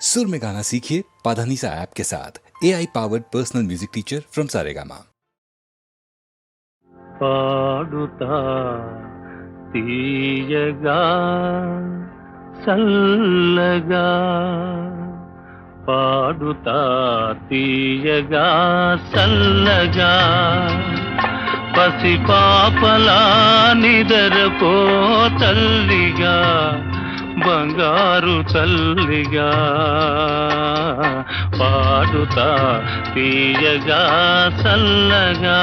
सुर में गाना सीखिए पाधानीसा ऐप के साथ A I powered personal music teacher from Saregama పాడుతా తీయగా చల్లగా పాడుతా తీయగా చల్లగా పసిపాపలా నిదరపో తల్లిగా బంగారు తల్లిగా పాడుతా తీయగా చల్లగా.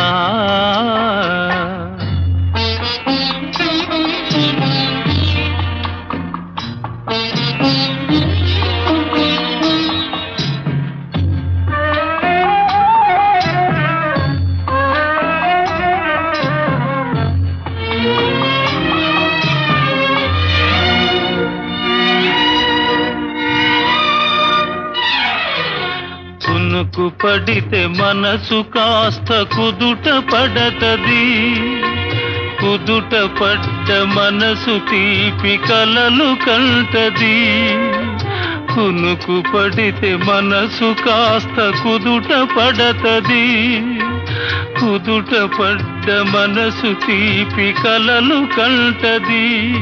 కునుకు పడితే మనసు కాస్త కుదుట పడతది. కుదుట పడ్డ మనసు తీపి కలలు కంటది. కునుకు పడితే మనసు కాస్త కుదుట పడతది. కుదుట పడ్డ మనసు తీపి కలలు కంటది.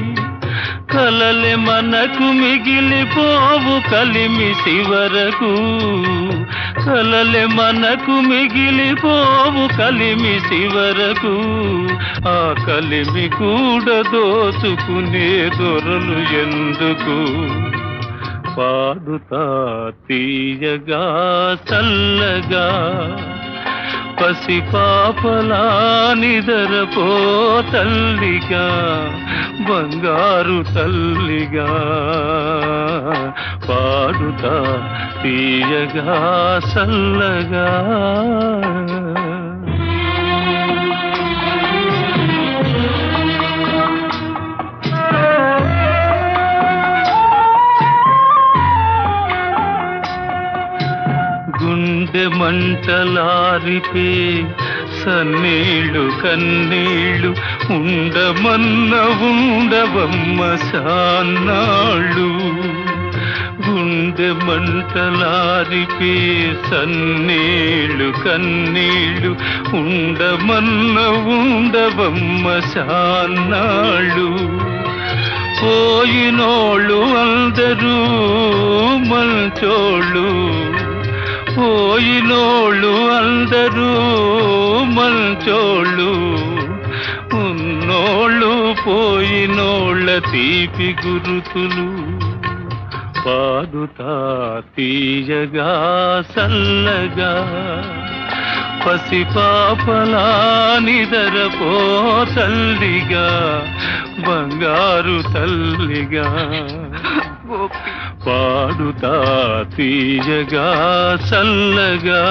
కలలే మనకు మిగిలిపోవు కలిమి శివరకు. కలలే మనకు మిగిలిపోవు కలిమి శివరకు ఆ కలిమి కూడా దోచుకునే దొరలు ఎందుకు? పాడుతా తీయగా చల్లగా పసిపాపలా నిదరపో తల్లిగా బంగారు తల్లిగా. పాడుతా తీయగా చల్లగా. గుండె మంటలారిపే సన్నీళ్ళు కన్నీళ్ళు ఉండమన్న ఉండవమ్మ సాన్నాళ్ళు. గుండె మంటలారిపే సన్నీళ్ళు కన్నీళ్ళు ఉండమన్న ఉండవమ్మ సాన్నాళ్ళు పోయినోళ్ళు అందరూ మంచోళ్ళు. పోయినోళ్ళు అందరూ మంచోళ్ళు. ఉన్నోళ్ళు పోయినోళ్ళ తీపి గురుతులు. పాడుతా తీయగా సల్లగా. పసిపాపలా నిదరపో తల్లిగా బంగారు తల్లిగా. పాడుతా తీయగా చల్లగా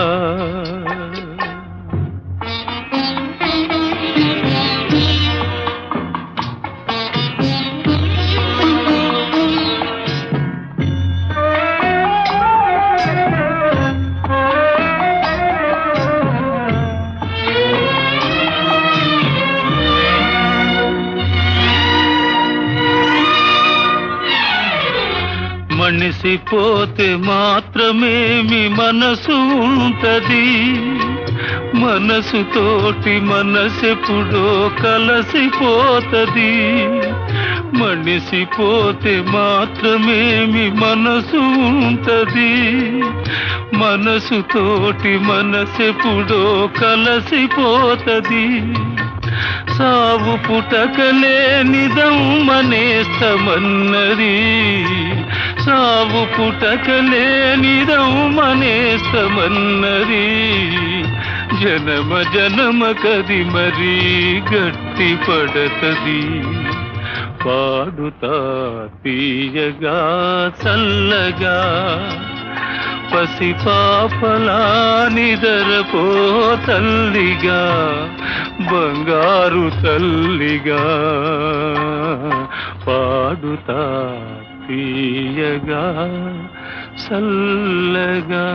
కలిసిపోతే మాత్రమేమి మనసు ఉంటది. మనసుతోటి మనసెప్పుడో కలసిపోతది. మనిసిపోతే మాత్రమేమి మనసు ఉంటది. మనసుతోటి మనసెప్పుడో కలసిపోతది. సావు పుటకలే నిదం మనేస్తమన్నది సావు పుటకలే నిదం మనేస్తమన్నది జనమ జనమ కది మరీ గట్టి పడతది. పాడుతా తీయగా చల్లగా పసిపాపలా నిదరపో తల్లిగా బంగారు తల్లిగా. పాడుతా తీయగా చల్లగా.